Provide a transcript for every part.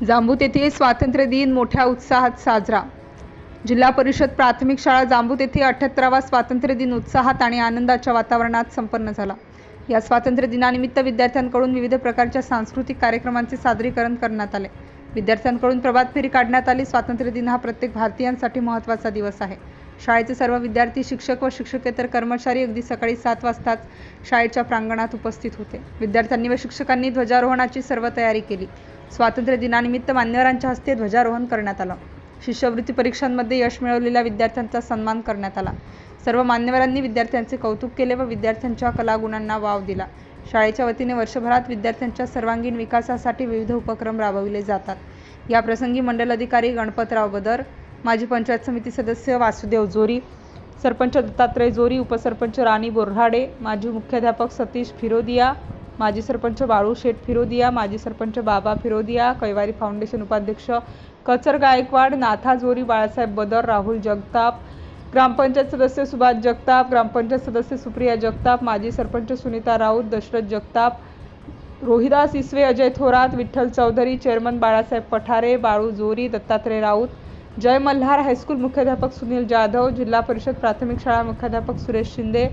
जांबूत येथे स्वातंत्र्य दिन मोठ्या उत्साहात साजरा. जिल्हा परिषद प्राथमिक शाळा जांबूत येथे अठ्याहत्तरावा स्वातंत्र्य दिन उत्साहात आणि आनंदाच्या वातावरणात संपन्न झाला. या स्वातंत्र्य दिनानिमित्त विद्यार्थ्यांकडून विविध प्रकारच्या सांस्कृतिक कार्यक्रमांचे सादरीकरण करण्यात आले. विद्यार्थ्यांकडून प्रभात फेरी काढण्यात आली. स्वातंत्र्य दिन हा प्रत्येक भारतीयांसाठी महत्त्वाचा दिवस आहे. शाळेचे सर्व विद्यार्थी शिक्षक व शिक्षकेतर कर्मचारी अगदी सकाळी सात वाजताच शाळेच्या प्रांगणात उपस्थित होते. विद्यार्थ्यांनी व शिक्षकांनी ध्वजारोहणाची सर्व तयारी केली. स्वातंत्र्य दिनानिमित्त मान्यवरांच्या हस्ते ध्वजारोहण करण्यात आलं. शिष्यवृत्ती परीक्षांमध्ये यश मिळवलेल्या विद्यार्थ्यांचा सन्मान करण्यात आला. सर्व मान्यवरांनी विद्यार्थ्यांचे कौतुक केले व विद्यार्थ्यांच्या कलागुणांना वाव दिला. शाळेच्या वतीने वर्षभरात विद्यार्थ्यांच्या सर्वांगीण विकासासाठी विविध उपक्रम राबविले जातात. या प्रसंगी मंडल अधिकारी गणपतराव बदर माजी पंचायत समिती सदस्य वासुदेव जोरी सरपंच दत्तात्रय जोरी उपसरपंच राणी बोरहाडे माजी मुख्याध्यापक सतीश फिरोदिया माजी सरपंच बाळू शेठ फिरोदिया माजी सरपंच बाबा फिरोदिया कैवारी फाउंडेशन उपाध्यक्ष कचर गायकवाड नाथा जोरी बाळासाहेब बदर राहुल जगताप ग्रामपंचायत सदस्य सुभाष जगताप ग्रामपंचायत सदस्य सुप्रिया जगताप माजी sarpanch Sunita Raut Dashrath Jagtap Rohidas Isve Ajay Thorat Vitthal Chaudhari chairman Balasaheb Pathare Balu Jori Dattatray Raut Jay Malhar high school मुख्याध्यापक सुनील जाधव जिल्हा परिषद प्राथमिक शाळा मुख्याध्यापक सुरेश शिंदे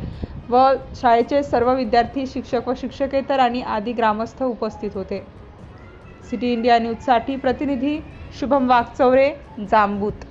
व शाळेचे सर्व विद्यार्थी शिक्षक व शिक्षकेतर आणि आदी ग्रामस्थ उपस्थित होते. सिटी इंडिया न्यूजसाठी प्रतिनिधी शुभम वाघचौरे जांबूत.